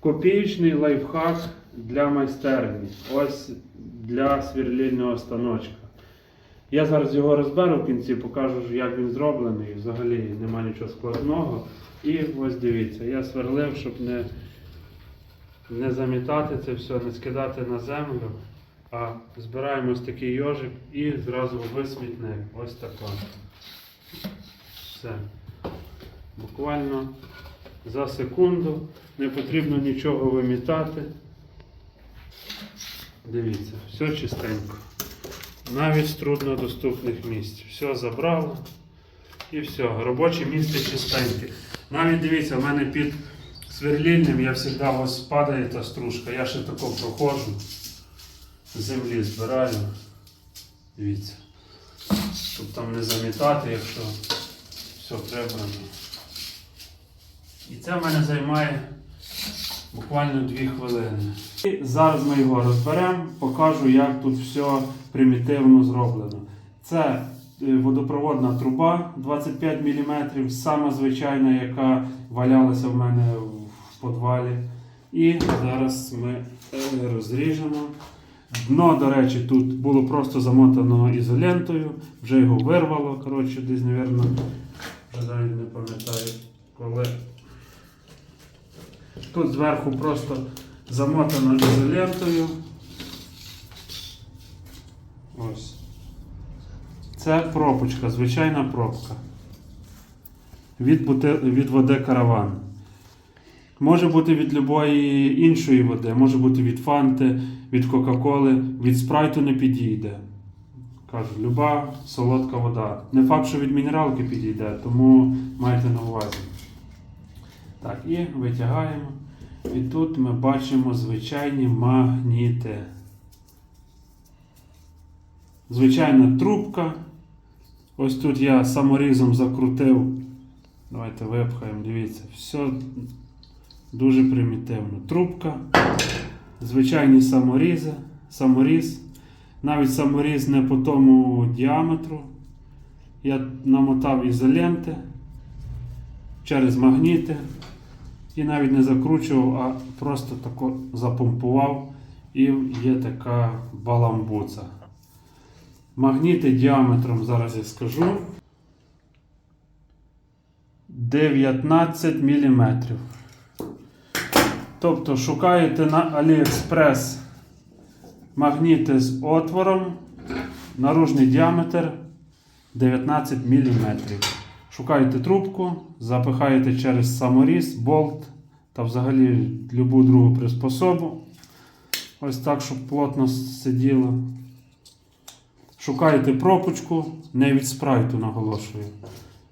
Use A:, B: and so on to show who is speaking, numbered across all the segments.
A: Копієчний лайфхак для майстерні. Ось для сверлільного станочка. Я зараз його розберу в кінці, покажу, як він зроблений. Взагалі нема нічого складного. І ось дивіться, я сверлив, щоб не, не замітати це все, не скидати на землю. А збираємо ось такий йожик і зразу висмітник. Ось тако. Все. Буквально за секунду. Не потрібно нічого вимітати. Дивіться, все чистенько. Навіть з труднодоступних місць. Все забрало. І все. Робоче місце чистеньке. Навіть дивіться, в мене під сверлільним я завжди ось падає та стружка. Я ще тако проходжу. Землі збираю. Дивіться. Щоб там не замітати, якщо все прибрано. І це в мене займає буквально 2 хвилини. І зараз ми його розберемо, покажу, як тут все примітивно зроблено. Це е, водопроводна труба 25 мм, сама звичайна, яка валялася в мене в підвалі. І зараз ми е, розріжемо. Дно, до речі, тут було просто замотано ізолентою, вже його вирвало. Коротше, десь, мабуть, не пам'ятаю, коли. Тут зверху просто замотано ізолентою. Ось. Це пробочка, звичайна пробка. Від, бути... від води караван. Може бути від любої іншої води, може бути від фанти, від Кока-Коли, від спрайту не підійде. Кажу, люба солодка вода. Не факт, що від мінералки підійде, тому майте на увазі. Так, і витягаємо. І тут ми бачимо звичайні магніти. Звичайна трубка. Ось тут я саморізом закрутив. Давайте випхаємо, дивіться, все дуже примітивно. Трубка, звичайні саморізи, саморіз. Навіть саморіз не по тому діаметру. Я намотав ізоленти через магніти. І навіть не закручував, а просто тако запомпував і є така баламбуца. Магніти діаметром, зараз я скажу. 19 мм. Тобто шукаєте на AliExpress магніти з отвором, наружний діаметр 19 мм. Шукаєте трубку, запихаєте через саморіз, болт та взагалі любу другу приспособу. Ось так, щоб плотно сиділо. Шукаєте пропучку, не від спрайту наголошую.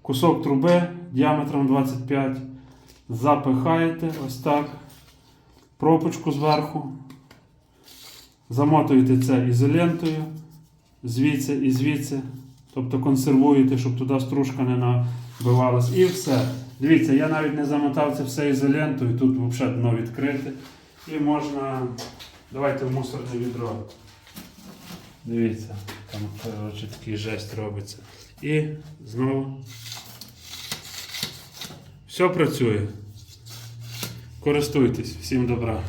A: Кусок труби діаметром 25. Запихаєте ось так. Пропучку зверху. Замотуєте це ізолентою звідси і звідси. Тобто консервуєте, щоб туди стружка не набивалась. І все. Дивіться, я навіть не замотав це все ізолентою, тут взагалі дно відкрите. І можна. Давайте в мусорне відро. Дивіться, там коротше, такий жесть робиться. І знову. Все працює. Користуйтесь, всім добра.